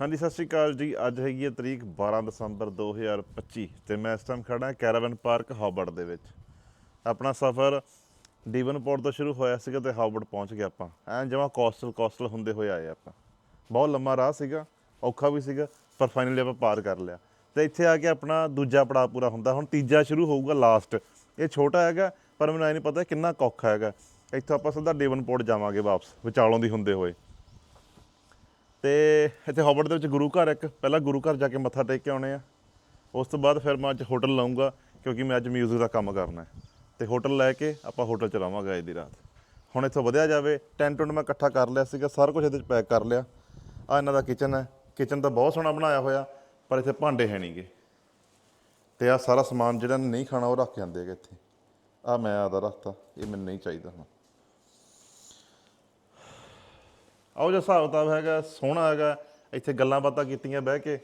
ਹਾਂਜੀ, ਸਤਿ ਸ਼੍ਰੀ ਅਕਾਲ ਜੀ। ਅੱਜ ਹੈਗੀ ਹੈ ਤਰੀਕ 12 ਦਸੰਬਰ 2025 ਤੇ ਮੈਂ ਇਸ ਟਾਈਮ ਖੜਾ ਕੈਰਾਵਨ ਪਾਰਕ ਹਾਬਰਡ ਦੇ ਵਿੱਚ। ਆਪਣਾ ਸਫ਼ਰ ਡੀਵਨਪੋਰਟ ਤੋਂ ਸ਼ੁਰੂ ਹੋਇਆ ਸੀਗਾ ਤੇ ਹਾਬਰਡ ਪਹੁੰਚ ਗਏ ਆਪਾਂ। ਐਂ ਜਮਾ ਕੋਸਟਲ ਕੋਸਟਲ ਹੁੰਦੇ ਹੋਏ ਆਏ ਆਪਾਂ। ਬਹੁਤ ਲੰਮਾ ਰਾਹ ਸੀਗਾ, ਔਖਾ ਵੀ ਸੀਗਾ, ਪਰ ਫਾਈਨਲੀ ਆਪਾਂ ਪਾਰ ਕਰ ਲਿਆ। ਤੇ ਇੱਥੇ ਆ ਕੇ ਆਪਣਾ ਦੂਜਾ ਪੜਾਅ ਪੂਰਾ ਹੁੰਦਾ। ਹੁਣ ਤੀਜਾ ਸ਼ੁਰੂ ਹੋਊਗਾ ਲਾਸਟ ਇਹ ਛੋਟਾ ਹੈਗਾ, ਪਰ ਮੈਨੂੰ ਐ ਨਹੀਂ ਪਤਾ ਕਿੰਨਾ ਕੁ ਔਖਾ ਹੈਗਾ। ਇੱਥੋਂ ਆਪਾਂ ਸਿੱਧਾ ਡੇਵਨਪੋਰਟ ਜਾਵਾਂਗੇ ਵਾਪਸ, ਵਿਚਾਲੋਂ ਦੀ ਹੁੰਦੇ ਹੋਏ। ਤੇ ਇੱਥੇ ਹਾਬਰਡ ਦੇ ਵਿੱਚ ਗੁਰੂ ਘਰ ਇੱਕ। ਪਹਿਲਾਂ ਗੁਰੂ ਘਰ ਜਾ ਕੇ ਮੱਥਾ ਟੇਕ ਕੇ ਆਉਣੇ ਆ। ਉਸ ਤੋਂ ਬਾਅਦ ਫਿਰ ਮੈਂ ਅੱਜ ਹੋਟਲ ਲਾਉਂਗਾ, ਕਿਉਂਕਿ ਮੈਂ ਅੱਜ ਮਿਊਜ਼ਿਕ ਦਾ ਕੰਮ ਕਰਨਾ ਹੈ। ਤੇ ਹੋਟਲ ਲੈ ਕੇ ਆਪਾਂ ਹੋਟਲ ਚ ਰਵਾਂਗੇ ਅੱਜ ਦੀ ਰਾਤ। ਹੁਣ ਇੱਥੋਂ ਵਧਿਆ ਜਾਵੇ ਟੈਂਟ ਟੁੰਟ ਮੈਂ ਇਕੱਠਾ ਕਰ ਲਿਆ ਸੀਗਾ, ਸਾਰਾ ਕੁਝ ਇਹਦੇ ਚ ਪੈਕ ਕਰ ਲਿਆ। ਆ ਇਹਨਾਂ ਦਾ ਕਿਚਨ ਹੈ। ਕਿਚਨ ਤਾਂ ਬਹੁਤ ਸੋਹਣਾ ਬਣਾਇਆ ਹੋਇਆ, ਪਰ ਇੱਥੇ ਭਾਂਡੇ ਹੈ ਨਹੀਂਗੇ ਤੇ ਆ ਸਾਰਾ ਸਮਾਨ ਜਿਹੜਾ ਨਹੀਂ ਖਾਣਾ, ਉਹ ਰੱਖ ਜਾਂਦੇ ਹੈਗੇ ਇੱਥੇ। ਆ ਮੈਂ ਆਦਾ ਰੱਖਤਾ, ਇਹ ਮੈਨੂੰ ਨਹੀਂ ਚਾਹੀਦਾ ਹੁਣ। ਆਓ ਜਿਹਾ ਹਿਸਾਬ ਕਿਤਾਬ ਹੈਗਾ, ਸੋਹਣਾ ਹੈਗਾ। ਇੱਥੇ ਗੱਲਾਂ ਬਾਤਾਂ ਕੀਤੀਆਂ ਬਹਿ ਕੇ।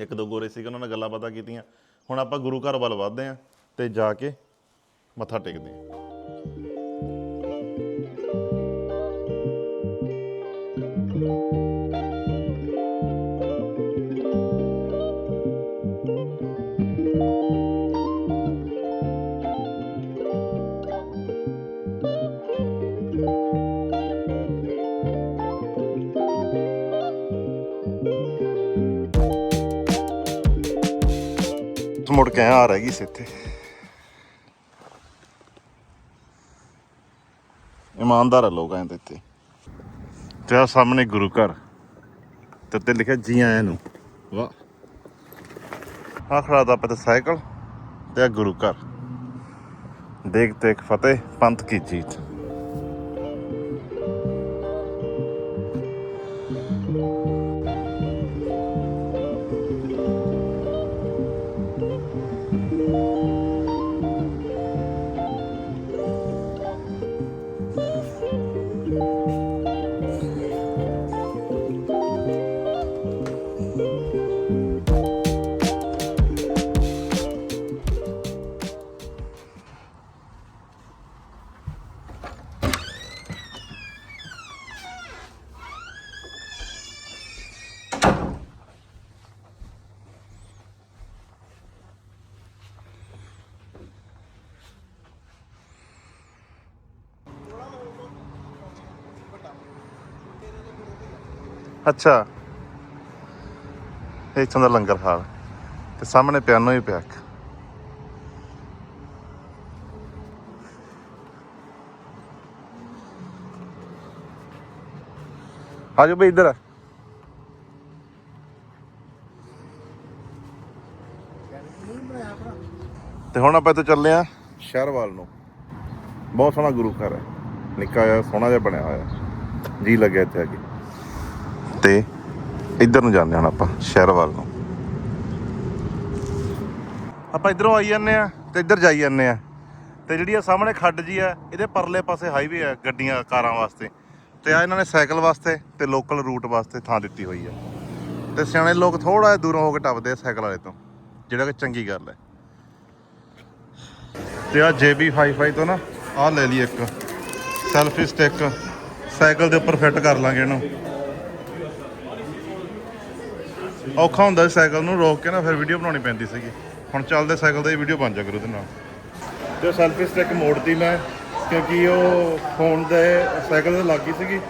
ਇੱਕ ਦੋ ਗੋਰੇ ਸੀਗੇ, ਉਹਨਾਂ ਨਾਲ ਗੱਲਾਂ ਬਾਤਾਂ ਕੀਤੀਆਂ। ਹੁਣ ਆਪਾਂ ਗੁਰੂ ਘਰ ਵੱਲ ਵੱਧਦੇ ਆਂ ਤੇ ਜਾ ਕੇ ਮੱਥਾ ਟੇਕਦੇ ਆਂ ਮੁੜ ਕੇ ਆ ਰਹਿ ਗਈ ਸੀ ਇੱਥੇ। ਇਮਾਨਦਾਰ ਲੋਕ ਆਏ ਤੇ ਇੱਥੇ। ਤੇ ਆ ਸਾਹਮਣੇ ਗੁਰੂ ਘਰ। ਤੇ ਉੱਤੇ ਲਿਖਿਆ, ਜੀ ਆਇਆਂ ਨੂੰ। ਵਾਹ। ਆ ਖੜਾ ਦਾ ਪਤਾ ਸਾਈਕਲ ਤੇ ਆ ਗੁਰੂ ਘਰ। ਦੇਖ ਤੇਖ ਫਤਿਹ, ਪੰਥ ਕੀ ਜੀਤ। ਅੱਛਾ। ਇੱਥੋਂ ਦਾ ਲੰਗਰ ਹਾਲ। ਤੇ ਸਾਹਮਣੇ ਪਿਆਨੋ ਹੀ ਪਿਆ ਇੱਕ। ਜਾਓ ਬਈ ਇੱਧਰ। ਤੇ ਹੁਣ ਆਪਾਂ ਇੱਥੇ ਚੱਲੇ ਆ ਸ਼ਹਿਰ ਵੱਲ ਨੂੰ। ਬਹੁਤ ਸੋਹਣਾ ਗੁਰੂ ਘਰ ਹੈ। ਨਿੱਕਾ ਜਿਹਾ, ਸੋਹਣਾ ਜਿਹਾ ਬਣਿਆ ਹੋਇਆ। ਜੀ ਲੱਗਿਆ ਇੱਥੇ ਆ ਕੇ। ਤੇ ਇੱਧਰ ਨੂੰ ਜਾਂਦੇ ਹੁਣ ਆਪਾਂ, ਸ਼ਹਿਰ ਵੱਲ ਨੂੰ। ਆਪਾਂ ਇਧਰੋਂ ਆਈ ਜਾਂਦੇ ਆ ਤੇ ਇੱਧਰ ਜਾਈ ਜਾਂਦੇ ਆ ਤੇ ਜਿਹੜੀ ਆ ਸਾਹਮਣੇ ਖੱਡ ਜੀ ਆ, ਇਹਦੇ ਪਰਲੇ ਪਾਸੇ ਹਾਈਵੇ ਆ ਗੱਡੀਆਂ, ਕਾਰਾਂ ਵਾਸਤੇ। ਤੇ ਆ ਇਹਨਾਂ ਨੇ ਸਾਈਕਲ ਵਾਸਤੇ ਤੇ ਲੋਕਲ ਰੂਟ ਵਾਸਤੇ ਥਾਂ ਦਿੱਤੀ ਹੋਈ ਆ। ਤੇ ਸਿਆਣੇ ਲੋਕ ਥੋੜਾ ਜਿਹਾ ਦੂਰੋਂ ਹੋ ਕੇ ਟੱਪਦੇ ਆ ਸਾਈਕਲ ਵਾਲੇ ਤੋਂ, ਜਿਹੜਾ ਕਿ ਚੰਗੀ ਗੱਲ ਹੈ। ਤੇ ਆ JB55 ਤੋਂ ਨਾ ਆ ਲੈ ਲਈ ਇੱਕ। ਸੈਲਫੀ ਸਟਿਕ ਸਾਈਕਲ ਦੇ ਉੱਪਰ ਫਿੱਟ ਕਰ ਲਾਂਗੇ ਇਹਨੂੰ। ਔਖਾ ਹੁੰਦਾ ਸੀ ਸਾਈਕਲ ਨੂੰ ਰੋਕ ਕੇ ਨਾ, ਫਿਰ ਵੀਡੀਓ ਬਣਾਉਣੀ ਪੈਂਦੀ ਸੀਗੀ। ਹੁਣ ਚੱਲਦੇ ਸਾਈਕਲ ਦਾ ਹੀ ਵੀਡੀਓ ਬਣ ਜਾ ਕਰੋ ਉਹਦੇ ਨਾਲ। ਤੇ ਸੈਲਫੀ ਸਟਿਕ ਮੋੜਤੀ ਮੈਂ, ਕਿਉਂਕਿ ਉਹ ਫੋਨ ਦੇ ਸਾਈਕਲ ਤੇ ਲੱਗ ਗਈ ਸੀਗੀ,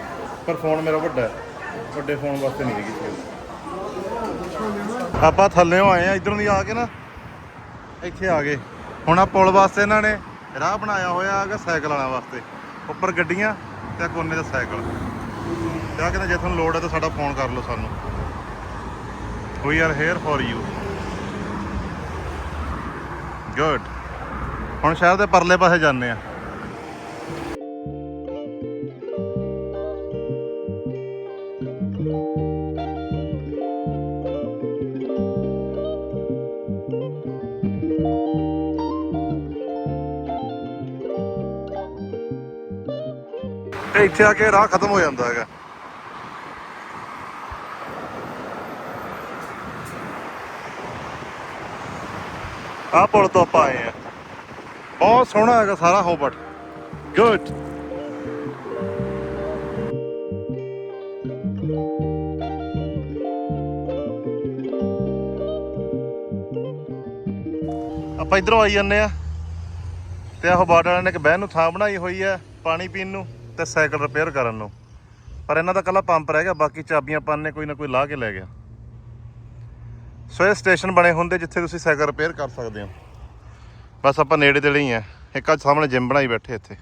ਪਰ ਫੋਨ ਮੇਰਾ ਵੱਡਾ ਵੱਡੇ ਫੋਨ ਵਾਸਤੇ ਨਹੀਂ ਹੈਗੀ ਸੀ ਆਪਾਂ ਥੱਲੇੋਂ ਆਏ ਆ, ਇਧਰੋਂ ਦੀ ਆ ਕੇ ਨਾ, ਇੱਥੇ ਆ ਗਏ। ਹੁਣ ਆ ਪੁਲ ਵਾਸਤੇ ਇਹਨਾਂ ਨੇ ਰਾਹ ਬਣਾਇਆ ਹੋਇਆ ਹੈਗਾ ਸਾਈਕਲ ਵਾਲਿਆਂ ਵਾਸਤੇ। ਉੱਪਰ ਗੱਡੀਆਂ ਤੇ ਕੋਨੇ ਦਾ ਸਾਈਕਲ। ਤੇ ਆ ਕਹਿੰਦਾ ਜੇ ਤੁਹਾਨੂੰ ਲੋੜ ਹੈ ਤਾਂ ਸਾਡਾ ਫੋਨ ਕਰ ਲਓ ਸਾਨੂੰ। We are here for you good ਹੁਣ ਸ਼ਹਿਰ ਦੇ ਪਰਲੇ ਪਾਸੇ ਜਾਂਦੇ ਆ ਤੇ ਇੱਥੇ ਆ ਕੇ ਰਾਹ ਖਤਮ ਹੋ ਜਾਂਦਾ ਹੈਗਾ। ਆਹ ਪੁਲ ਤੋਂ ਆਪਾਂ ਆਏ ਆ। ਬਹੁਤ ਸੋਹਣਾ ਹੈਗਾ ਸਾਰਾ ਹੋਬਟ। ਗੁੱਡ ਆਪਾਂ ਇਧਰੋਂ ਆਈ ਜਾਂਦੇ ਆ। ਤੇ ਆਹ ਬਾਰਡਰ ਵਾਲਿਆਂ ਨੇ ਇੱਕ ਬਹਿਣ ਨੂੰ ਥਾਂ ਬਣਾਈ ਹੋਈ ਆ ਪਾਣੀ ਪੀਣ ਨੂੰ ਤੇ ਸਾਈਕਲ ਰਿਪੇਅਰ ਕਰਨ ਨੂੰ। ਪਰ ਇਹਨਾਂ ਦਾ ਕੱਲਾ ਪੰਪ ਰਹਿ ਗਿਆ, ਬਾਕੀ ਚਾਬੀਆਂ ਪਾਣ ਨੇ ਕੋਈ ਨਾ ਕੋਈ ਲਾ ਕੇ ਲੈ ਗਿਆ। ਸੋ ਇਹ ਸਟੇਸ਼ਨ ਬਣੇ ਹੁੰਦੇ ਜਿੱਥੇ ਤੁਸੀਂ ਸਾਈਕਲ ਰਿਪੇਅਰ ਕਰ ਸਕਦੇ ਹੋ। ਬਸ ਆਪਾਂ ਨੇੜੇ ਤੇੜੇ ਹੀ ਆ। ਇੱਕ ਅੱਜ ਸਾਹਮਣੇ ਜਿਮ ਬਣਾਈ ਬੈਠੇ ਇੱਥੇ।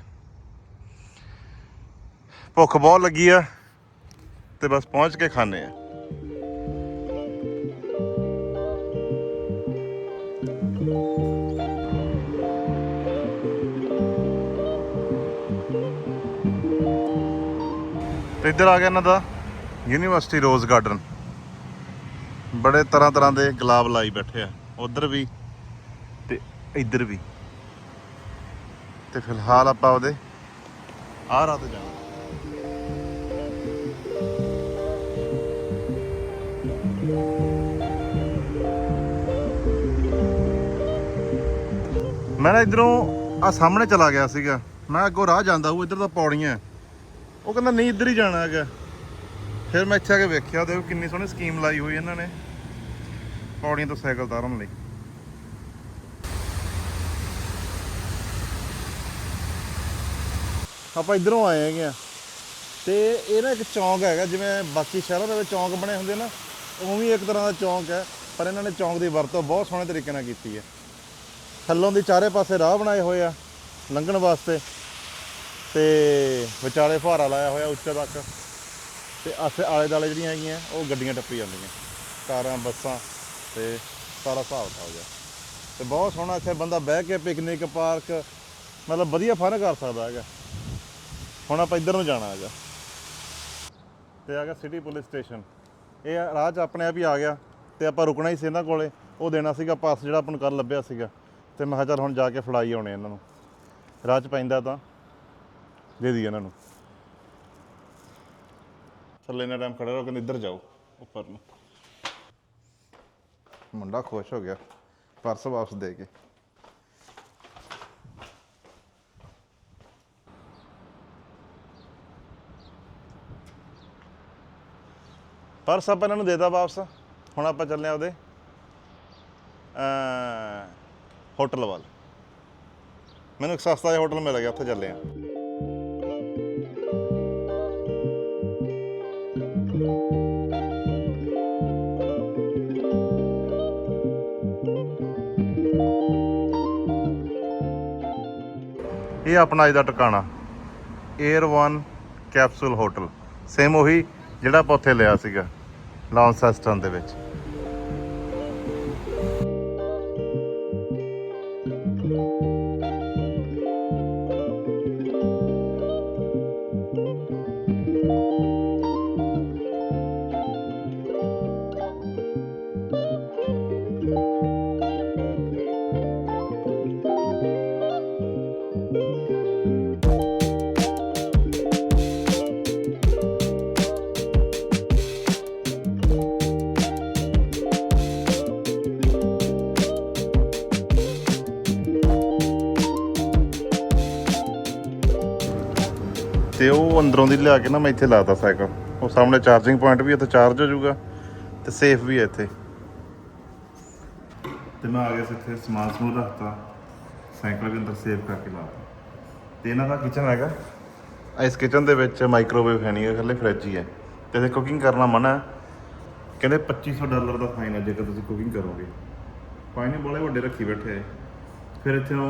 ਭੁੱਖ ਬਹੁਤ ਲੱਗੀ ਆ ਤੇ ਬਸ ਪਹੁੰਚ ਕੇ ਖਾਣੇ ਆ। ਤੇ ਇੱਧਰ ਆ ਗਿਆ ਇਹਨਾਂ ਦਾ ਯੂਨੀਵਰਸਿਟੀ ਰੋਜ਼ ਗਾਰਡਨ ਬੜੇ ਤਰ੍ਹਾਂ ਤਰ੍ਹਾਂ ਦੇ ਗੁਲਾਬ ਲਾਈ ਬੈਠੇ ਆ। ਉਧਰ ਵੀ ਤੇ ਇੱਧਰ ਵੀ। ਤੇ ਫਿਲਹਾਲ ਆਪਾਂ ਉਹਦੇ ਆਹ ਰਾਤ ਜਾਣਾ। ਮੈਂ ਨਾ ਇਧਰੋਂ ਆ ਸਾਹਮਣੇ ਚਲਾ ਗਿਆ ਸੀਗਾ। ਮੈਂ ਅੱਗੋਂ ਰਾਹ ਜਾਂਦਾ ਹੂੰ ਇੱਧਰ ਤਾਂ ਪੌੜੀਆਂ ਉਹ ਕਹਿੰਦਾ, ਨਹੀਂ, ਇੱਧਰ ਹੀ ਜਾਣਾ ਹੈਗਾ। ਫਿਰ ਮੈਂ ਇੱਥੇ ਆ ਕੇ ਵੇਖਿਆ ਤੇ ਕਿੰਨੀ ਸੋਹਣੀ ਸਕੀਮ ਲਾਈ ਹੋਈ ਇਹਨਾਂ ਨੇ। ਪੌੜੀਆਂ ਤੋਂ ਸਾਈਕਲ ਉਤਾਰਨ ਲਈ। ਆਪਾਂ ਇਧਰੋਂ ਆਏ ਹੈਗੇ ਆ। ਤੇ ਇਹ ਨਾ ਇੱਕ ਚੌਂਕ ਹੈਗਾ, ਜਿਵੇਂ ਬਾਕੀ ਸ਼ਹਿਰਾਂ ਦੇ ਵਿੱਚ ਚੌਂਕ ਬਣੇ ਹੁੰਦੇ ਨਾ, ਉਵੇਂ ਇੱਕ ਤਰ੍ਹਾਂ ਦਾ ਚੌਂਕ ਹੈ, ਪਰ ਇਹਨਾਂ ਨੇ ਚੌਂਕ ਦੀ ਵਰਤੋਂ ਬਹੁਤ ਸੋਹਣੇ ਤਰੀਕੇ ਨਾਲ ਕੀਤੀ ਹੈ। ਥੱਲੋਂ ਦੀ ਚਾਰੇ ਪਾਸੇ ਰਾਹ ਬਣਾਏ ਹੋਏ ਆ, ਲੰਘਣ ਵਾਸਤੇ। ਤੇ ਵਿਚਾਲੇ ਫੁਹਾਰਾ ਲਾਇਆ ਹੋਇਆ ਉੱਚੇ ਤੱਕ। ਤੇ ਆਸੇ ਆਲੇ ਦਾਲੇ ਜਿਹੜੀਆਂ ਹੈਗੀਆਂ, ਉਹ ਗੱਡੀਆਂ ਟੱਪੀ ਜਾਂਦੀਆਂ। ਕਾਰਾਂ, ਬੱਸਾਂ। ਤੇ ਸਾਰਾ ਹਿਸਾਬ ਹੋ ਗਿਆ। ਤੇ ਬਹੁਤ ਸੋਹਣਾ ਇੱਥੇ ਬੰਦਾ ਬਹਿ ਕੇ ਪਿਕਨਿਕ ਪਾਰਕ ਮਤਲਬ ਵਧੀਆ ਫਨ ਕਰ ਸਕਦਾ ਹੈਗਾ। ਹੁਣ ਆਪਾਂ ਇੱਧਰ ਨੂੰ ਜਾਣਾ ਹੈਗਾ। ਤੇ ਆ ਗਿਆ ਸਿਟੀ ਪੁਲਿਸ ਸਟੇਸ਼ਨ ਇਹ ਰਾਹ 'ਚ ਆਪਣੇ ਆਪ ਹੀ ਆ ਗਿਆ ਤੇ ਆਪਾਂ ਰੁਕਣਾ ਹੀ ਸੀ ਇਹਨਾਂ ਕੋਲੇ। ਉਹ ਦੇਣਾ ਸੀਗਾ ਪਾਸ ਜਿਹੜਾ ਆਪਾਂ ਨੂੰ ਕਰ ਲੱਭਿਆ ਸੀਗਾ। ਤੇ ਮੈਂ ਕਿਹਾ ਚੱਲ ਹੁਣ ਜਾ ਕੇ ਫੜਾਈ ਆਉਣੇ ਇਹਨਾਂ ਨੂੰ। ਰਾਹ 'ਚ ਪੈਂਦਾ ਤਾਂ ਦੇ ਦੀ ਇਹਨਾਂ ਨੂੰ। ਥੱਲੇ ਨਾ ਟਾਈਮ ਖੜੇ ਰਹੋ, ਕਹਿੰਦੇ ਇੱਧਰ ਜਾਓ, ਉੱਪਰ ਨੂੰ। ਮੁੰਡਾ ਖੁਸ਼ ਹੋ ਗਿਆ। ਪਰਸ ਵਾਪਸ ਦੇ ਕੇ। ਪਰਸ ਆਪਾਂ ਇਹਨਾਂ ਨੂੰ ਦੇਤਾ ਵਾਪਸ। ਹੁਣ ਆਪਾਂ ਚੱਲੇ ਆ ਉਹਦੇ ਅ ਹੋਟਲ ਵੱਲ। ਮੈਨੂੰ ਇੱਕ ਸਸਤਾ ਜਿਹਾ ਹੋਟਲ ਮਿਲ ਗਿਆ, ਉੱਥੇ ਚੱਲੇ ਆ ਇਹ ਆਪਣਾ ਅੱਜ ਦਾ ਟਿਕਾਣਾ। 에ਅਰ 1 ਕੈਪਸੂਲ ਹੋਟਲ ਸੇਮ ਉਹੀ ਜਿਹੜਾ ਆਪਾਂ ਉੱਥੇ ਲਿਆ ਸੀਗਾ। ਲੌਂਸੈਸਟਨ ਦੇ ਵਿੱਚ। ਉਹ ਅੰਦਰੋਂ ਦੀ ਲਿਆ ਕੇ ਨਾ ਮੈਂ ਇੱਥੇ ਲਾਤਾ ਸਾਈਕਲ। ਉਹ ਸਾਹਮਣੇ ਚਾਰਜਿੰਗ ਪੁਆਇੰਟ ਵੀ ਇੱਥੇ ਚਾਰਜ ਹੋ ਜਾਊਗਾ ਤੇ ਸੇਫ ਵੀ ਹੈ ਇੱਥੇ। ਤੇ ਮੈਂ ਆ ਗਿਆ ਸੀ ਇੱਥੇ ਸਮਾਨ ਸਮੂਨ ਰੱਖਤਾ ਸਾਈਕਲ ਵੀ ਅੰਦਰ ਸੇਫ ਕਰਕੇ ਲਾਤਾ। ਤੇ ਇਹਨਾਂ ਦਾ ਕਿਚਨ ਹੈਗਾ। ਇਸ ਕਿਚਨ ਦੇ ਵਿੱਚ ਮਾਈਕ੍ਰੋਵੇਵ ਹੈ ਨਹੀਂ ਹੈ ਥੱਲੇ ਫ੍ਰਿਜ ਹੀ ਹੈ। ਤੇ ਇਹਦੇ ਕੁਕਿੰਗ ਕਰਨਾ ਮਨਾ ਹੈ। ਕਹਿੰਦੇ 2500 ਡਾਲਰ ਦਾ ਫਾਈਨ ਹੈ ਜੇਕਰ ਤੁਸੀਂ ਕੁਕਿੰਗ ਕਰੋਗੇ। ਫਾਈਨ ਬੜੇ ਵੱਡੇ ਰੱਖੀ ਬੈਠੇ ਫਿਰ ਇੱਥੋਂ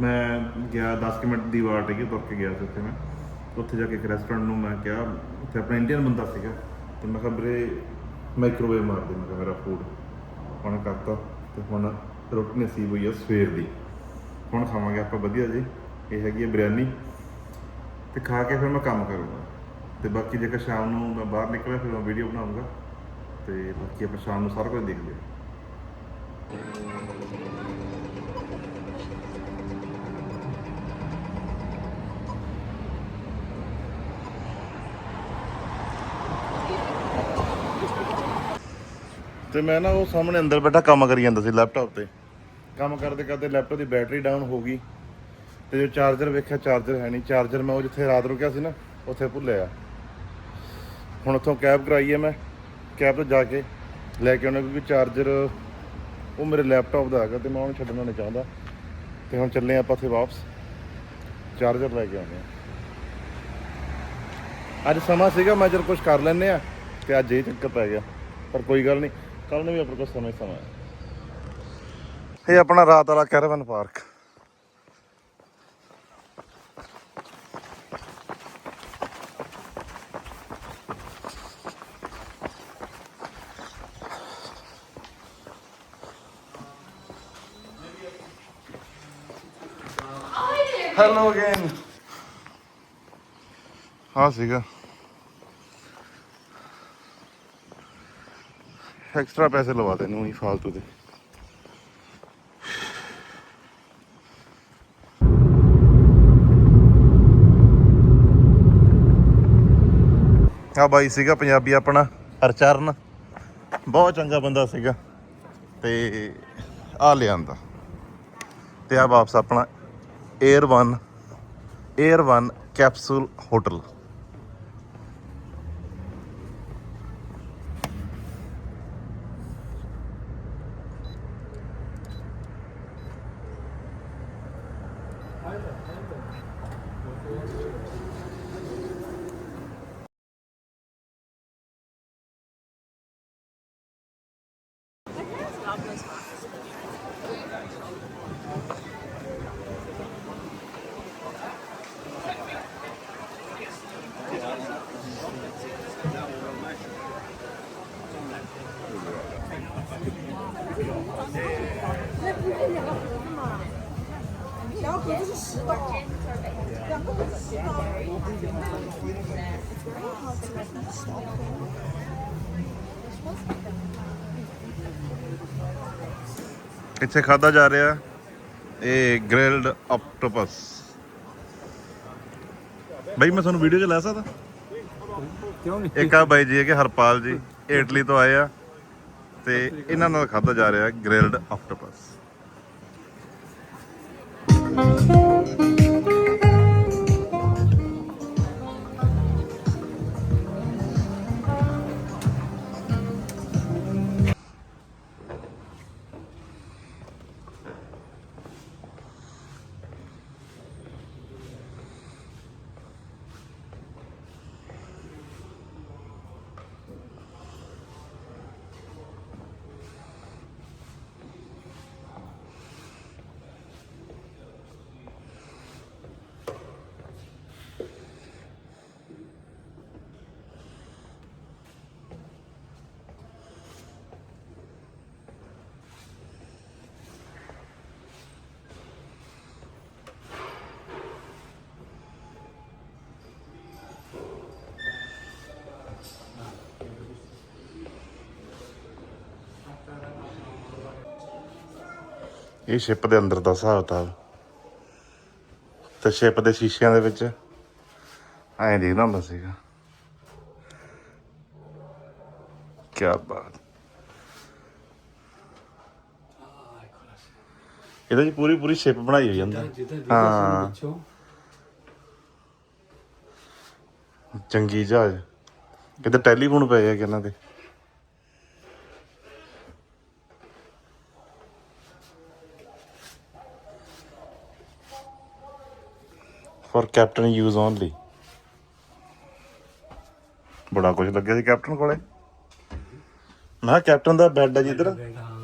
ਮੈਂ ਗਿਆ 10 ਕੁ ਮਿੰਟ ਦੀ ਵਾਟ ਹੈਗੀ ਤੁਰ ਕੇ ਗਿਆ ਸੀ ਉੱਥੇ ਮੈਂ। ਉੱਥੇ ਜਾ ਕੇ ਇੱਕ ਰੈਸਟੋਰੈਂਟ ਨੂੰ ਮੈਂ ਕਿਹਾ, ਉੱਥੇ ਆਪਣਾ ਇੰਡੀਅਨ ਬੰਦਾ ਸੀਗਾ। ਤੇ ਮੈਂ ਕਿਹਾ, ਵੀਰੇ ਮਾਈਕ੍ਰੋਵੇਵ ਮਾਰ ਦੇ, ਮੈਂ ਕਿਹਾ, ਮੇਰਾ ਫੂਡ ਉਹਨੇ ਕਰਤਾ ਤੇ ਹੁਣ ਰੋਟੀ ਨਸੀਬ ਹੋਈ ਆ ਸਵੇਰ ਦੀ। ਹੁਣ ਖਾਵਾਂਗੇ ਆਪਾਂ ਵਧੀਆ ਜੀ। ਇਹ ਹੈਗੀ ਹੈ ਬਿਰਿਆਨੀ। ਤੇ ਖਾ ਕੇ ਫਿਰ ਮੈਂ ਕੰਮ ਕਰੂੰਗਾ। ਤੇ ਬਾਕੀ ਜੇਕਰ ਸ਼ਾਮ ਨੂੰ ਮੈਂ ਬਾਹਰ ਨਿਕਲਿਆ, ਫਿਰ ਮੈਂ ਵੀਡੀਓ ਬਣਾਉਂਗਾ। ਤੇ ਬਾਕੀ ਆਪਾਂ ਸ਼ਾਮ ਨੂੰ ਸਾਰਾ ਕੁਝ ਦੇਖਦੇ ਲਿਓ ਤੇ ਮੈਂ ਨਾ ਉਹ ਸਾਹਮਣੇ ਅੰਦਰ ਬੈਠਾ ਕੰਮ ਕਰੀ ਜਾਂਦਾ ਸੀ ਲੈਪਟਾਪ ਤੇ। ਕੰਮ ਕਰਦੇ ਕਰਦੇ ਲੈਪਟਾਪ ਦੀ ਬੈਟਰੀ ਡਾਊਨ ਹੋ ਗਈ। ਤੇ ਜੋ ਚਾਰਜਰ ਵੇਖਿਆ ਚਾਰਜਰ ਹੈ ਨਹੀਂ। ਚਾਰਜਰ ਮੈਂ ਉਹ ਜਿੱਥੇ ਰਾਤ ਰੁਕਿਆ ਸੀ ਨਾ, ਉੱਥੇ ਭੁੱਲਿਆ। ਹੁਣ ਉੱਥੋਂ ਕੈਬ ਕਰਾਈ ਹੈ ਮੈਂ। ਕੈਬ ਤੋਂ ਜਾ ਕੇ ਲੈ ਕੇ ਆਉਣਾ ਕਿਉਂਕਿ ਚਾਰਜਰ ਉਹ ਮੇਰੇ ਲੈਪਟਾਪ ਦਾ ਹੈਗਾ ਤੇ ਮੈਂ ਉਹਨੂੰ ਛੱਡਣਾ ਨਹੀਂ ਚਾਹੁੰਦਾ। ਤੇ ਹੁਣ ਚੱਲੇ ਆਪਾਂ ਉੱਥੇ ਵਾਪਸ। ਚਾਰਜਰ ਲੈ ਕੇ ਆਉਂਦੇ ਆ ਅੱਜ ਸਮਾਂ ਸੀਗਾ, ਮੈਂ ਚਲ ਕੁਝ ਕਰ ਲੈਨੇ ਆ ਤੇ ਅੱਜ ਇਹ ਚੱਕਰ ਪੈ ਗਿਆ। ਪਰ ਕੋਈ ਗੱਲ ਨਹੀਂ। ਕੱਲ ਨੂੰ ਵੀ ਆਪਣੇ ਕੋਲ ਸਮਾਂ ਸਮਾਂ ਹੈ। ਇਹ ਆਪਣਾ ਰਾਤ ਵਾਲਾ ਕੈਰਵਨ ਪਾਰਕ। ਹੈਲੋ ਅਗੇਨ ਹਾਂ ਸੀਗਾ। ਐਕਸਟਰਾ ਪੈਸੇ ਲਵਾ ਦੇ ਨੂੰ ਹੀ ਫਾਲਤੂ ਦੇ। ਆ ਬਾਈ ਸੀਗਾ ਪੰਜਾਬੀ ਆਪਣਾ, ਹਰਚਰਨ। ਬਹੁਤ ਚੰਗਾ ਬੰਦਾ ਸੀਗਾ। ਤੇ ਆ ਲਿਆਂਦਾ। ਤੇ ਆ ਵਾਪਸ ਆਪਣਾ 에ਅਰ 1 에ਅਰ 1 ਕੈਪਸੂਲ ਹੋਟਲ ਇੱਥੇ ਖਾਦਾ ਜਾ ਰਿਹਾ ਇਹ ਗ੍ਰਿਲਡ ਆਕਟੋਪਸ। ਬਈ ਮੈਂ ਤੁਹਾਨੂੰ ਵੀਡੀਓ 'ਚ ਲੈ ਸਕਦਾ? ਕਿਉਂ ਨਹੀਂ? ਇੱਕ ਆ ਬਾਈ ਜੀ ਹੈਗੇ ਹਰਪਾਲ ਜੀ। ਇਟਲੀ ਤੋਂ ਆਏ ਆ ਤੇ ਇਹਨਾਂ ਨਾਲ ਖਾਦਾ ਜਾ ਰਿਹਾ ਗ੍ਰਿਲਡ ਆਕਟੋਪਸ। ਇਹ ਸ਼ਿਪ ਦੇ ਅੰਦਰ ਦਾ ਹਿਸਾਬ ਕਿਤਾਬ। ਤੇ ਸ਼ਿਪ ਦੇ ਸ਼ੀਸ਼ਿਆਂ ਦੇ ਵਿੱਚ ਐਂ ਦਿਖਦਾ ਹੁੰਦਾ ਸੀਗਾ। ਕੀ ਬਾਤ। ਇਹਦਾ ਜੀ ਪੂਰੀ ਪੂਰੀ ਸ਼ਿਪ ਬਣਾਈ ਹੋਈ ਜਿੱਦਾਂ ਹਾਂ। ਚੰਗੀ ਜਹਾਜ਼। ਕਿਤੇ ਟੈਲੀਫੋਨ ਪਏ ਆ ਕਿ ਇਹਨਾਂ ਦੇ? ਕੈਪਟਨ ਯੂਜ਼ ਓਨਲੀ ਬੜਾ ਕੁਝ ਲੱਗਿਆ ਸੀ ਕੈਪਟਨ ਕੋਲੇ। ਮੈਂ ਕੈਪਟਨ ਦਾ ਬੈੱਡ ਹੈ ਜਿੱਧਰ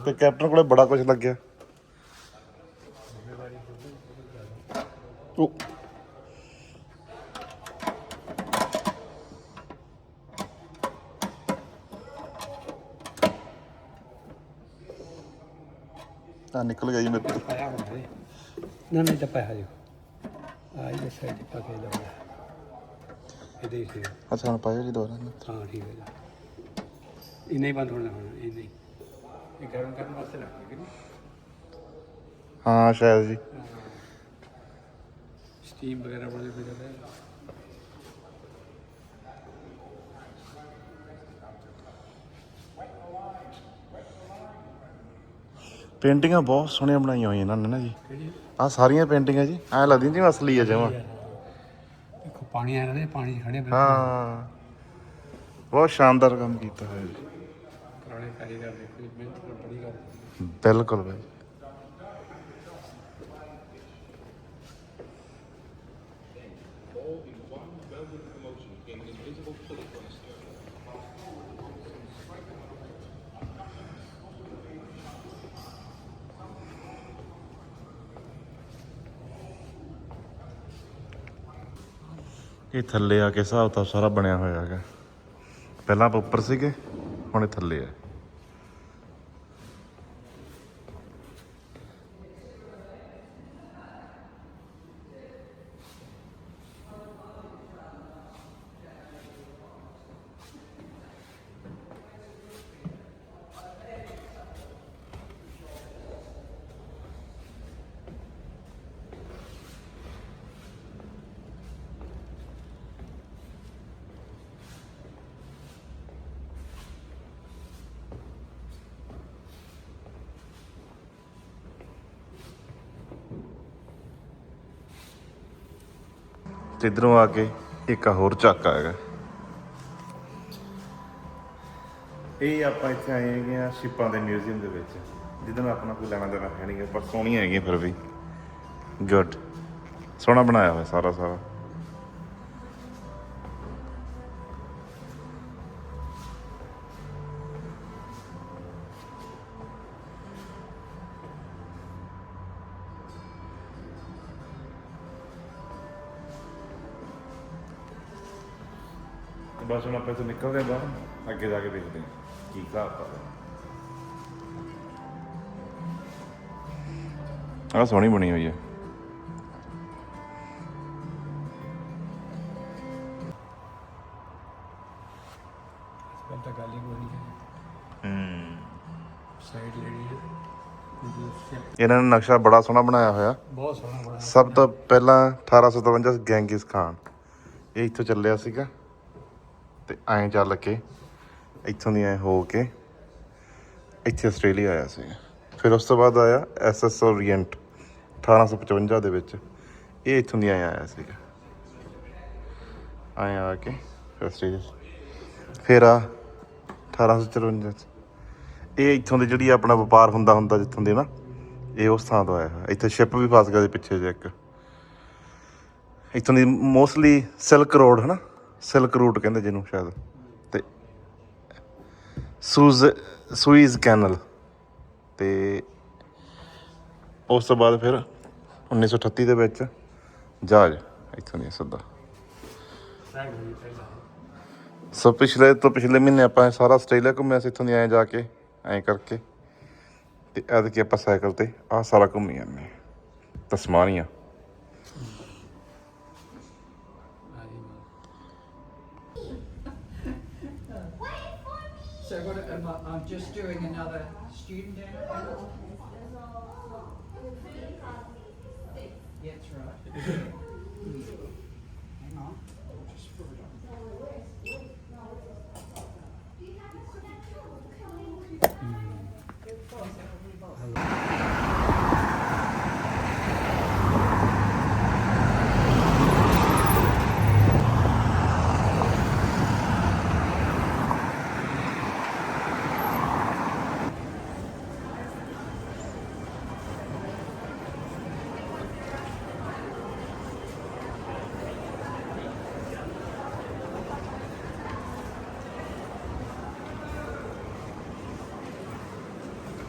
ਤੇ ਕੈਪਟਨ ਕੋਲੇ ਬੜਾ ਕੁਝ ਲੱਗਿਆ। ਉਹ ਆ ਨਿਕਲ ਗਿਆ ਜੀ ਮੇਰੇ ਤੋਂ। ਨਾ, ਨਹੀਂ ਤਾਂ ਪਾਇਆ ਜੋ ਆ ਇਹ ਸਾਈਡ ਪਾ ਕੇ ਲਾਉਣਾ ਇਹ ਦੇਖ ਲਿਓ ਅੱਛਾ ਹੁਣ ਪਾਇਓ ਜੀ ਦੁਬਾਰਾ ਹਾਂ ਠੀਕ ਹੈ ਜੀ। ਇਹ ਨਹੀਂ ਬੰਦ ਹੋਣਾ ਹੁਣ ਇਹ ਨਹੀਂ ਇਹ ਗਰਮ ਕਰਨ ਵਾਸਤੇ ਲੱਗਦਾ ਕਿ ਨਹੀਂ? ਹਾਂ ਸ਼ਾਇਦ ਜੀ। ਸਟੀਮ ਵਗੈਰਾ ਬਣੇ ਫਿਰ ਜਾਂਦਾ ਪੇਂਟਿੰਗਾਂ ਬਹੁਤ ਸੋਹਣੀਆਂ ਬਣਾਈਆਂ ਹੋਈਆਂ ਇਹਨਾਂ ਨੇ ਨਾ ਜੀ। ਕਿਹੜੀ ਆ ਸਾਰੀਆਂ ਪੇਂਟਿੰਗਾਂ ਜੀ ਐ ਲੱਗਦੀਆਂ ਜਿਵੇਂ ਅਸਲੀ ਆ ਜਮਾਂ। ਦੇਖੋ ਪਾਣੀ ਆ ਰਿਹਾ ਪਾਣੀ 'ਚ ਖੜੇ ਬਿਲਕੁਲ। ਹਾਂ। ਬਹੁਤ ਸ਼ਾਨਦਾਰ ਕੰਮ ਕੀਤਾ ਹੋਇਆ ਜੀ। ਪੁਰਾਣੇ ਕਾਰੀਗਰ ਦੇਖੋ ਜੀ ਮਿਹਨਤ ਬੜੀ ਕਰਦੇ ਬਿਲਕੁਲ ਬਾਈ। ਇਹ ਥੱਲੇ ਆ ਕੇ ਹਿਸਾਬ ਤਾਂ ਸਾਰਾ ਬਣਿਆ ਹੋਇਆ ਹੈਗਾ। ਪਹਿਲਾਂ ਆਪਾਂ ਉੱਪਰ ਸੀਗੇ, ਹੁਣ ਇਹ ਥੱਲੇ ਆ। ਤੇ ਇਧਰੋਂ ਆ ਕੇ ਇੱਕ ਹੋਰ ਚੱਕ ਹੈਗਾ। ਇਹ ਆਪਾਂ ਇੱਥੇ ਆਏ ਹੈਗੇ ਆ ਸ਼ਿਪਾਂ ਦੇ ਮਿਊਜ਼ੀਅਮ ਦੇ ਵਿੱਚ। ਜਿਹਦੇ ਨਾਲ ਆਪਣਾ ਕੋਈ ਲੈਣਾ ਦੇਣਾ ਹੈ ਨਹੀਂ ਪਰ ਸੋਹਣੀਆਂ ਹੈਗੀਆਂ ਫਿਰ ਵੀ। ਗੁੱਡ ਸੋਹਣਾ ਬਣਾਇਆ ਹੋਇਆ ਸਾਰਾ ਸਾਰਾ। ਬਸ ਹੁਣ ਆਪਾਂ ਇੱਥੋਂ ਨਿਕਲਦੇ ਹਾਂ ਬਾਹਰ ਅੱਗੇ ਜਾ ਕੇ ਦੇਖਦੇ ਹਾਂ ਕੀ ਹਿਸਾਬ ਆ। ਆਹ ਸੋਹਣੀ ਬਣੀ ਹੋਈ ਹੈ ਗੱਲ ਸਾਈਡ ਇਹਨਾਂ ਨੇ ਨਕਸ਼ਾ ਬੜਾ ਸੋਹਣਾ ਬਣਾਇਆ ਹੋਇਆ। ਬਹੁਤ ਸੋਹਣਾ ਬਣਾਇਆ। ਸਭ ਤੋਂ ਪਹਿਲਾਂ 1857 ਚ ਗੈਂਗਿਸ ਖਾਨ। ਇਹ ਇੱਥੋਂ ਚੱਲਿਆ ਸੀਗਾ। ਤੇ ਐਂ ਚੱਲ ਕੇ ਇੱਥੋਂ ਦੀ ਐਂ ਹੋ ਕੇ ਇੱਥੇ ਆਸਟ੍ਰੇਲੀਆ ਆਇਆ ਸੀ। ਫਿਰ ਉਸ ਤੋਂ ਬਾਅਦ ਆਇਆ ਐਸਐਸ ਓਰੀਐਂਟ 1855 ਦੇ ਵਿੱਚ। ਇਹ ਇੱਥੋਂ ਦੀ ਐਂ ਆਇਆ ਸੀਗਾ। ਐਂ ਆ ਕੇ ਫਿਰ ਆਸਟ੍ਰੇਲੀਆ ਫਿਰ ਆ 1854 ਚ। ਇਹ ਇੱਥੋਂ ਦੀ ਜਿਹੜੀ ਆਪਣਾ ਵਪਾਰ ਹੁੰਦਾ ਹੁੰਦਾ ਜਿੱਥੋਂ ਦੀ ਨਾ, ਇਹ ਉਸ ਥਾਂ ਤੋਂ ਆਇਆ। ਹੈ ਇੱਥੇ ਸ਼ਿਪ ਵੀ ਫਸ ਗਿਆ ਸੀ ਪਿੱਛੇ ਜੇ ਇੱਕ। ਇੱਥੋਂ ਦੀ ਮੋਸਟਲੀ ਸਿਲਕ ਰੋਡ ਹਨਾ? ਸਿਲਕ ਰੂਟ ਕਹਿੰਦੇ ਜਿਹਨੂੰ ਸ਼ਾਇਦ। ਤੇ ਸੂਜ਼ ਸੂਈਜ਼ ਕੈਨਲ। ਤੇ ਉਸ ਤੋਂ ਬਾਅਦ ਫਿਰ 1938 ਦੇ ਵਿੱਚ ਜਹਾਜ਼। ਇੱਥੋਂ ਦੀ ਸੱਦਾ। ਸੋ ਪਿਛਲੇ ਤੋਂ ਪਿਛਲੇ ਮਹੀਨੇ ਆਪਾਂ ਸਾਰਾ ਆਸਟ੍ਰੇਲੀਆ ਘੁੰਮਿਆ ਸੀ, ਇੱਥੋਂ ਦੀ ਐਂ ਜਾ ਕੇ, ਐਂ ਕਰਕੇ। ਤੇ ਐਤਕੀ ਆਪਾਂ ਸਾਈਕਲ ਤੇ ਆਹ ਸਾਰਾ ਘੁੰਮੀ ਜਾਂਦੇ ਹਾਂ। Tasmania. Just doing another student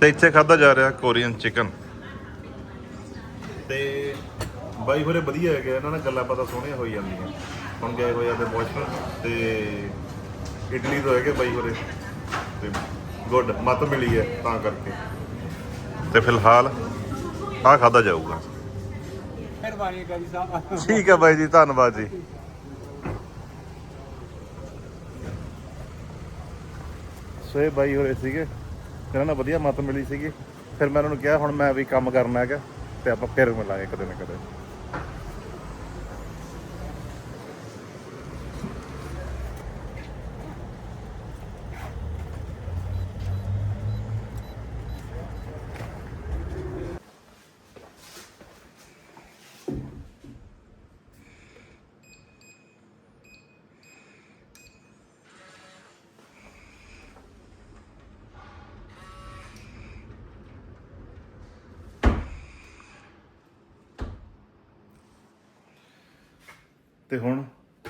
ਤੇ ਇੱਥੇ ਖਾਦਾ ਜਾ ਰਿਹਾ ਕੋਰੀਅਨ ਚਿਕਨ। ਤੇ ਬਾਈ ਹੋਰੇ ਵਧੀਆ ਹੈਗੇ ਇਹਨਾਂ ਨਾਲ ਗੱਲਾਂ ਪਤਾ ਸੋਹਣੀਆਂ ਹੋਈ ਜਾਂਦੀਆਂ। ਹੁਣ ਗਏ ਹੋਏ ਆ ਤੇ ਬੋਸਟਨ ਤੇ ਇਟਲੀ ਤੋਂ ਹੈਗੇ ਬਾਈ ਹੋਰੇ। ਤੇ ਗੁੱਡ ਮਤ ਮਿਲੀ ਹੈ ਤਾਂ ਕਰਕੇ। ਤੇ ਫਿਲਹਾਲ ਆਹ ਖਾਦਾ ਜਾਊਗਾ। ਮਿਹਰਬਾਨੀ ਕਰੀ ਸਾਹਿਬ ਠੀਕ ਹੈ ਬਾਈ ਜੀ ਧੰਨਵਾਦ ਜੀ। ਸੋ ਇਹ ਬਾਈ ਹੋਰੇ ਸੀਗੇ। ਇਹਨਾਂ ਨਾਲ ਵਧੀਆ ਮਤ ਮਿਲੀ ਸੀਗੀ। ਫਿਰ ਮੈਂ ਉਹਨਾਂ ਨੂੰ ਕਿਹਾ, ਹੁਣ ਮੈਂ ਵੀ ਕੰਮ ਕਰਨਾ ਹੈਗਾ ਤੇ ਆਪਾਂ ਫਿਰ ਮਿਲਾਂਗੇ ਕਦੇ ਨਾ ਕਦੇ।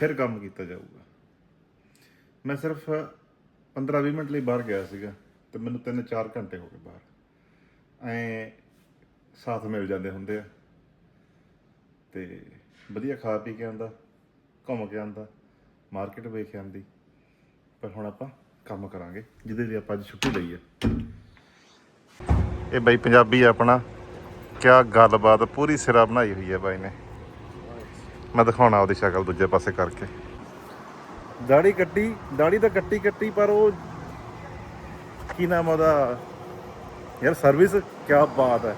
ਫਿਰ ਕੰਮ ਕੀਤਾ ਜਾਊਗਾ। ਮੈਂ ਸਿਰਫ 15-20 ਮਿੰਟ ਲਈ ਬਾਹਰ ਗਿਆ ਸੀਗਾ ਤੇ ਮੈਨੂੰ 3-4 ਘੰਟੇ ਹੋ ਗਏ ਬਾਹਰ। ਐ ਸਾਥ ਮਿਲ ਜਾਂਦੇ ਹੁੰਦੇ ਆ। ਤੇ ਵਧੀਆ ਖਾ ਪੀ ਕੇ ਆਂਦਾ ਘੁੰਮ ਕੇ ਆਂਦਾ ਮਾਰਕੀਟ ਵੇਖ ਕੇ ਆਂਦੀ ਪਰ ਹੁਣ ਆਪਾਂ ਕੰਮ ਕਰਾਂਗੇ, ਜਿਹਦੇ ਲਈ ਆਪਾਂ ਅੱਜ ਛੁੱਟੀ ਲਈ ਹੈ ਇਹ ਬਾਈ ਪੰਜਾਬੀ ਆਪਣਾ ਕਿਆ ਗੱਲਬਾਤ, ਪੂਰੀ ਸਿਰਾ ਬਣਾਈ ਹੋਈ ਹੈ ਬਾਈ ਨੇ। ਮੈਂ ਦਿਖਾਉਣਾ ਉਹਦੀ ਸ਼ਕਲ ਦੂਜੇ ਪਾਸੇ ਕਰਕੇ। ਦਾੜੀ ਕੱਟੀ ਦਾੜੀ ਤਾਂ ਕੱਟੀ ਕੱਟੀ, ਪਰ ਉਹ ਕੀ ਨਾਮ ਉਹਦਾ? ਯਾਰ ਸਰਵਿਸ ਕਿਆ ਬਾਤ ਹੈ।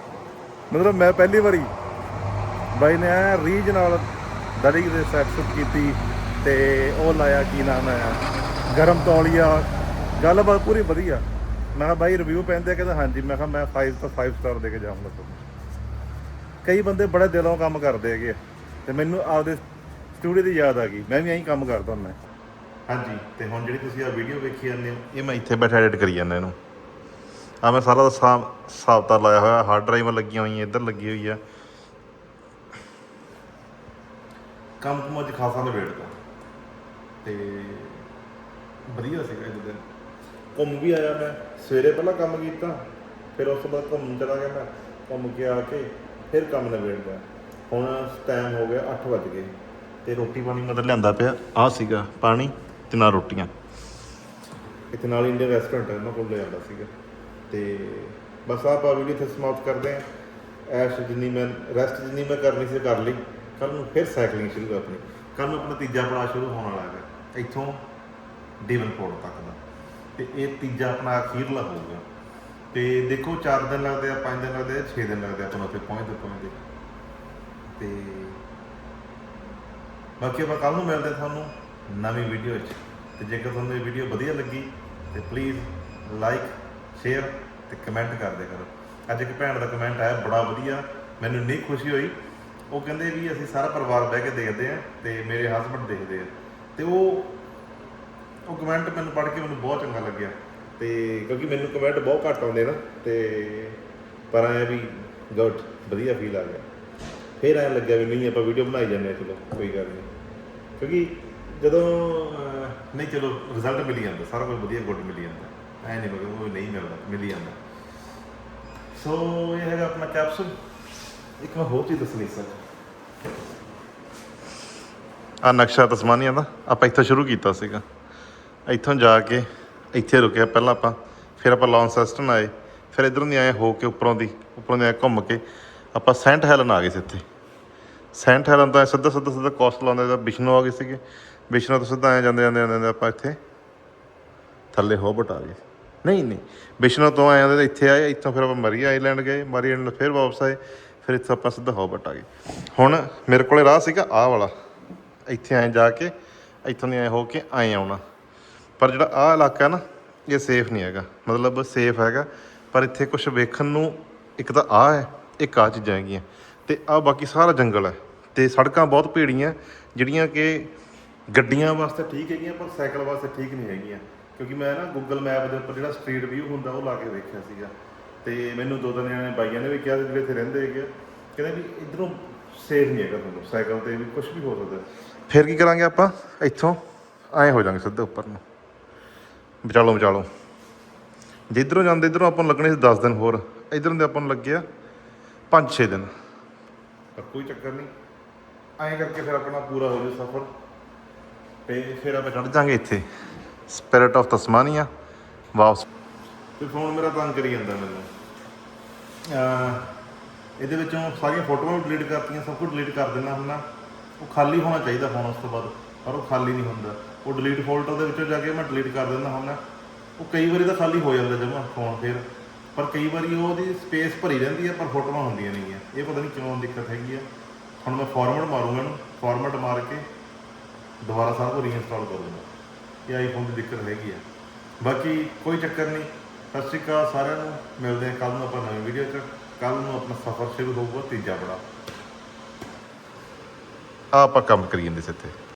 ਮਤਲਬ ਮੈਂ ਪਹਿਲੀ ਵਾਰੀ ਬਾਈ ਨੇ ਐ ਰੀਜ ਨਾਲ ਦਾੜੀ ਦੇ ਸੈਟ ਕੀਤੀ ਤੇ ਉਹ ਲਾਇਆ ਕੀ ਨਾਮ ਹੈ, ਗਰਮ ਤੌਲੀਆ। ਗੱਲਬਾਤ ਪੂਰੀ ਵਧੀਆ। ਮੈਂ ਕਿਹਾ ਬਾਈ ਰਿਵਿਊ ਪੈਂਦੇ ਆ? ਕਹਿੰਦਾ ਹਾਂਜੀ। ਮੈਂ ਕਿਹਾ ਮੈਂ 5 ਤੋਂ 5 ਸਟਾਰ ਦੇ ਕੇ ਜਾਊਂਗਾ ਤੁਹਾਨੂੰ। ਕਈ ਬੰਦੇ ਬੜੇ ਦਿਲੋਂ ਕੰਮ ਕਰਦੇ ਹੈਗੇ ਆ। ਤੇ ਮੈਨੂੰ ਆਪਦੇ ਸਟੂਡੀਓ ਦੀ ਯਾਦ ਆ ਗਈ। ਮੈਂ ਵੀ ਐਂ ਕੰਮ ਕਰਦਾ ਹੁੰਦਾ। ਹਾਂਜੀ, ਤੇ ਹੁਣ ਜਿਹੜੀ ਤੁਸੀਂ ਆ ਵੀਡੀਓ ਵੇਖੀ ਜਾਂਦੇ ਹੋ, ਇਹ ਮੈਂ ਇੱਥੇ ਬੈਠਾ ਐਡਿਟ ਕਰੀ ਜਾਂਦਾ ਇਹਨੂੰ। ਆ ਮੈਂ ਸਾਰਾ ਦਾ ਸਾਬਤਾ ਲਾਇਆ ਹੋਇਆ ਹਾਰਡ ਡਰਾਈਵਾਂ ਲੱਗੀਆਂ ਹੋਈਆਂ, ਇੱਧਰ ਲੱਗੀ ਹੋਈ ਆ। ਕੰਮ ਕੁਮ ਅੱਜ ਖਾਸਾ ਨਿਬੇੜਦਾ ਤੇ ਵਧੀਆ ਸੀਗਾ ਇਹ ਦਿਨ। ਘੁੰਮ ਵੀ ਆਇਆ ਮੈਂ। ਸਵੇਰੇ ਪਹਿਲਾਂ ਕੰਮ ਕੀਤਾ, ਫਿਰ ਉਸ ਤੋਂ ਬਾਅਦ ਘੁੰਮਣ ਚਲਾ ਗਿਆ ਮੈਂ। ਘੁੰਮ ਕੇ ਆ ਕੇ ਫਿਰ ਕੰਮ ਨਿਬੇੜਦਾ। ਹੁਣ ਟਾਈਮ ਹੋ ਗਿਆ 8 ਵੱਜ ਗਏ ਤੇ ਰੋਟੀ ਪਾਣੀ ਮਤਲਬ ਲਿਆਂਦਾ ਪਿਆ। ਆ ਸੀਗਾ ਪਾਣੀ ਤੇ ਨਾਲ ਰੋਟੀਆਂ। ਇੱਥੇ ਨਾਲ ਇੰਡੀਅਨ ਰੈਸਟੋਰੈਂਟ ਹੈ, ਉਹਨਾਂ ਕੋਲ ਲੈ ਆਉਂਦਾ ਸੀਗਾ। ਤੇ ਬਸ ਆਪਾਂ ਵੀਡੀਓ ਇੱਥੇ ਸਮਾਪਤ ਕਰਦੇ ਹਾਂ। ਐਸ਼ ਜਿੰਨੀ ਮੈਂ ਰੈਸਟ ਜਿੰਨੀ ਮੈਂ ਕਰਨੀ ਸੀ ਕਰ ਲਈ। ਕੱਲ ਨੂੰ ਫਿਰ ਸਾਈਕਲਿੰਗ ਸ਼ੁਰੂ ਆਪਣੀ। ਕੱਲ ਨੂੰ ਆਪਣਾ ਤੀਜਾ ਪੜਾਅ ਸ਼ੁਰੂ ਹੋਣ ਵਾਲਾ ਹੈ ਇੱਥੋਂ ਡਿਵਨਪੋਰਟ ਤੱਕ ਦਾ। ਤੇ ਇਹ ਤੀਜਾ ਆਪਣਾ ਅਖੀਰਲਾ ਹੋਊਗਾ ਤੇ ਦੇਖੋ 4 ਦਿਨ ਲੱਗਦੇ ਆ 5 ਦਿਨ ਲੱਗਦੇ ਆ 6 ਦਿਨ ਲੱਗਦੇ ਆ, ਆਪਾਂ ਉੱਥੇ ਪਹੁੰਚਦੇ ਪਹੁੰਚਦੇ ਤੇ ਬਾਕੀ ਆਪਾਂ ਕੱਲ ਨੂੰ ਮਿਲਦੇ ਹਾਂ ਤੁਹਾਨੂੰ ਨਵੀਂ ਵੀਡੀਓ 'ਚ ਤੇ ਜੇਕਰ ਤੁਹਾਨੂੰ ਇਹ ਵੀਡੀਓ ਵਧੀਆ ਲੱਗੀ, ਤੇ ਪਲੀਜ਼ ਲਾਈਕ ਸ਼ੇਅਰ ਤੇ ਕਮੈਂਟ ਕਰਦੇ ਕਰੋ। ਅੱਜ ਇੱਕ ਭੈਣ ਦਾ ਕਮੈਂਟ ਆਇਆ, ਬੜਾ ਵਧੀਆ, ਮੈਨੂੰ ਇੰਨੀ ਖੁਸ਼ੀ ਹੋਈ। ਉਹ ਕਹਿੰਦੇ ਵੀ ਅਸੀਂ ਸਾਰਾ ਪਰਿਵਾਰ ਬਹਿ ਕੇ ਦੇਖਦੇ ਆ ਤੇ ਮੇਰੇ ਹਸਬੰਡ ਦੇਖਦੇ ਆ। ਤੇ ਉਹ ਉਹ ਕਮੈਂਟ ਮੈਨੂੰ ਪੜ੍ਹ ਕੇ ਮੈਨੂੰ ਬਹੁਤ ਚੰਗਾ ਲੱਗਿਆ। ਤੇ ਕਿਉਂਕਿ ਮੈਨੂੰ ਕਮੈਂਟ ਬਹੁਤ ਘੱਟ ਆਉਂਦੇ ਨਾ, ਤੇ ਪਰ ਆਇਆ ਵੀ ਗੁੱਡ ਵਧੀਆ ਫੀਲ ਆ ਗਿਆ। ਫਿਰ ਐਂ ਲੱਗਿਆ ਵੀ ਨਹੀਂ ਆਪਾਂ ਵੀਡੀਓ ਬਣਾਈ ਜਾਂਦੇ ਹਾਂ ਚਲੋ ਕੋਈ ਗੱਲ ਨਹੀਂ। ਕਿਉਂਕਿ ਜਦੋਂ ਅਹ, ਨਹੀਂ ਚਲੋ ਰਿਜ਼ਲਟ ਮਿਲੀ ਜਾਂਦਾ ਸਾਰਾ ਕੁਝ ਵਧੀਆ ਗੁੱਡ ਮਿਲੀ ਜਾਂਦਾ। ਐ ਨਹੀਂ ਬਗਾ ਉਹ ਨਹੀਂ ਮਿਲਦਾ ਮਿਲ ਜਾਂਦਾ। ਸੋ ਇਹ ਹੈਗਾ ਆਪਣਾ ਕੈਪਸੂਲ ਇੱਕ ਮੈਂ ਹੋਰ ਚੀਜ਼ ਦੱਸਣੀ ਸਰ ਆ ਨਕਸ਼ਾ ਤਸਮਾਨੀਆ ਦਾ ਆਪਾਂ ਇੱਥੋਂ ਸ਼ੁਰੂ ਕੀਤਾ ਸੀਗਾ। ਇੱਥੋਂ ਜਾ ਕੇ ਇੱਥੇ ਰੁਕਿਆ ਪਹਿਲਾਂ ਆਪਾਂ ਫਿਰ ਆਪਾਂ ਲੌਂਸੈਸਟਨ ਆਏ ਫਿਰ ਇਧਰੋਂ ਦੀ ਆਏ ਹੋ ਕੇ ਉੱਪਰੋਂ ਦੀ ਉੱਪਰੋਂ ਦੀ ਆਏ ਘੁੰਮ ਕੇ। ਆਪਾਂ ਸੈਂਟ ਹੈਲਨ ਆ ਗਏ ਸੀ ਇੱਥੇ। ਸੈਂਟ ਹੈਲਨ ਤੋਂ ਐਂ ਸਿੱਧਾ ਸਿੱਧਾ ਸਿੱਧਾ ਕੋਸਟ ਲਾਉਂਦੇ ਤਾਂ ਬਿਸ਼ਨੋ ਆ ਗਏ ਸੀਗੇ। ਬਿਸ਼ਨੋ ਤੋਂ ਸਿੱਧਾ ਆਏ ਜਾਂਦੇ ਜਾਂਦੇ ਜਾਂਦੇ ਜਾਂਦੇ ਆਪਾਂ ਇੱਥੇ ਥੱਲੇ ਹੋਬਟ ਆ ਗਏ ਨਹੀਂ ਨਹੀਂ। ਬਿਸ਼ਨੋ ਤੋਂ ਆਏ ਜਾਂਦੇ ਇੱਥੇ ਆਏ, ਇੱਥੋਂ ਫਿਰ ਆਪਾਂ ਮਰੀ ਆਈਲੈਂਡ ਗਏ ਮਰੀ ਆਈਲੈਂਡ ਤੋਂ ਫਿਰ ਵਾਪਸ ਆਏ, ਫਿਰ ਇੱਥੋਂ ਆਪਾਂ ਸਿੱਧਾ ਹੋਬਟ ਆ ਗਏ ਹੁਣ ਮੇਰੇ ਕੋਲੇ ਰਾਹ ਸੀਗਾ ਆਹ ਵਾਲਾ। ਇੱਥੇ ਆਏ ਜਾ ਕੇ, ਇੱਥੋਂ ਦੀ ਆਏ ਹੋ ਕੇ ਆਏ ਆਉਣਾ। ਪਰ ਜਿਹੜਾ ਆਹ ਇਲਾਕਾ ਨਾ, ਇਹ ਸੇਫ ਨਹੀਂ ਹੈਗਾ। ਮਤਲਬ ਸੇਫ ਹੈਗਾ। ਪਰ ਇੱਥੇ ਕੁਝ ਵੇਖਣ ਨੂੰ ਇੱਕ ਤਾਂ ਆਹ ਹੈ, ਇੱਕ ਆਹ ਚੀਜ਼ਾਂ ਹੈਗੀਆਂ। ਤੇ ਆਹ ਬਾਕੀ ਸਾਰਾ ਜੰਗਲ ਹੈ ਤੇ ਸੜਕਾਂ ਬਹੁਤ ਭੀੜੀਆਂ ਜਿਹੜੀਆਂ ਕਿ ਗੱਡੀਆਂ ਵਾਸਤੇ ਠੀਕ ਹੈਗੀਆਂ ਪਰ ਸਾਈਕਲ ਵਾਸਤੇ ਠੀਕ ਨਹੀਂ ਹੈਗੀਆਂ। ਕਿਉਂਕਿ ਮੈਂ ਨਾ ਗੂਗਲ ਮੈਪ ਦੇ ਉੱਪਰ ਜਿਹੜਾ ਸਟਰੀਟ ਵਿਊ ਹੁੰਦਾ ਉਹ ਲਾ ਕੇ ਵੇਖਿਆ ਸੀਗਾ। ਤੇ ਮੈਨੂੰ ਦੋ ਤਿੰਨ ਜਣੇ ਬਾਈਆਂ ਨੇ ਵੀ ਕਿਹਾ ਸੀ ਜਿਹੜੇ ਇੱਥੇ ਰਹਿੰਦੇ ਹੈਗੇ ਆ, ਕਹਿੰਦੇ ਵੀ ਇਧਰੋਂ ਸੇਫ ਨਹੀਂ ਹੈਗਾ ਤੁਹਾਨੂੰ ਸਾਈਕਲ ਤੇ ਵੀ ਕੁਝ ਵੀ ਹੋ ਸਕਦਾ। ਫਿਰ ਕੀ ਕਰਾਂਗੇ ਆਪਾਂ? ਇੱਥੋਂ ਐਂ ਹੋ ਜਾਾਂਗੇ ਸਿੱਧੇ ਉੱਪਰ ਨੂੰ। ਵਿਚਾਲੋ ਵਿਚਾਲੋ ਜਿੱਧਰੋਂ ਜਾਂਦੇ ਇਧਰੋਂ ਆਪਾਂ ਨੂੰ ਲੱਗਣੇ ਸੀ 10 ਦਿਨ ਹੋਰ। ਇਧਰੋਂ ਦੇ ਆਪਾਂ ਨੂੰ ਲੱਗਿਆ 5-6 ਦਿਨ। ਪਰ ਕੋਈ ਚੱਕਰ ਨਹੀਂ। ਐਂ ਕਰਕੇ ਫਿਰ ਆਪਣਾ ਪੂਰਾ ਹੋ ਜਾਊ ਸਫ਼ਰ। ਤੇ ਫਿਰ ਆਪਾਂ ਚੜ ਜਾਾਂਗੇ ਇੱਥੇ। ਸਪਿਰਿਟ ਆਫ ਤਸਮਾਨੀਆ ਵਾਪਸ। ਤੇ ਫੋਨ ਮੇਰਾ ਤੰਗ ਕਰੀ ਜਾਂਦਾ ਮੈਨੂੰ। ਅਹ ਇਹਦੇ ਵਿੱਚੋਂ ਸਾਰੀਆਂ ਫੋਟੋਆਂ ਵੀ ਡਿਲੀਟ ਕਰਤੀਆਂ ਸਭ ਕੁਝ ਡਿਲੀਟ ਕਰ ਦਿੰਦਾ ਹੁੰਦਾ। ਉਹ ਖਾਲੀ ਹੋਣਾ ਚਾਹੀਦਾ ਫੋਨ ਉਸ ਤੋਂ ਬਾਅਦ ਪਰ ਉਹ ਖਾਲੀ ਨਹੀਂ ਹੁੰਦਾ। ਉਹ ਡਿਲੀਟ ਫੋਲਡਰ ਦੇ ਵਿੱਚੋਂ ਜਾ ਕੇ ਮੈਂ ਡਿਲੀਟ ਕਰ ਦਿੰਦਾ ਹੁੰਦਾ। ਉਹ ਕਈ ਵਾਰੀ ਤਾਂ ਖਾਲੀ ਹੋ ਜਾਂਦਾ ਜਮਾ ਫੋਨ ਫਿਰ। ਪਰ ਕਈ ਵਾਰੀ ਉਹਦੀ ਸਪੇਸ ਭਰੀ ਰਹਿੰਦੀ ਹੈ, ਪਰ ਫੋਟੋਆਂ ਹੁੰਦੀਆਂ ਨਹੀਂ ਆ ਇਹ ਪਤਾ ਨਹੀਂ ਕਿਉਂ ਦਿੱਕਤ ਹੈਗੀ ਆ ਹੁਣ ਮੈਂ ਫਾਰਮੈਟ ਮਾਰੂੰਗਾ ਇਹਨੂੰ ਫਾਰਮੈਟ ਮਾਰ ਕੇ ਦੁਬਾਰਾ ਸਾਰਾ ਕੁਝ ਰੀਇੰਸਟਾਲ ਕਰੂੰਗਾ। ਇਹ ਆਈਫੋਨ ਦੀ ਦਿੱਕਤ ਹੈਗੀ ਆ ਬਾਕੀ ਕੋਈ ਚੱਕਰ ਨਹੀਂ। ਸਤਿ ਸ਼੍ਰੀ ਅਕਾਲ ਸਾਰਿਆਂ ਨੂੰ। ਮਿਲਦੇ ਹਾਂ ਕੱਲ ਨੂੰ ਆਪਾਂ ਨਵੀਂ ਵੀਡੀਓ 'ਚ। ਕੱਲ ਨੂੰ ਆਪਣਾ ਸਫ਼ਰ ਸ਼ੁਰੂ ਹੋਊਗਾ, ਤੀਜਾ ਬੜਾ। ਆਪਾਂ ਕੰਮ ਕਰੀ ਜਾਂਦੇ ਸੀ ਇੱਥੇ।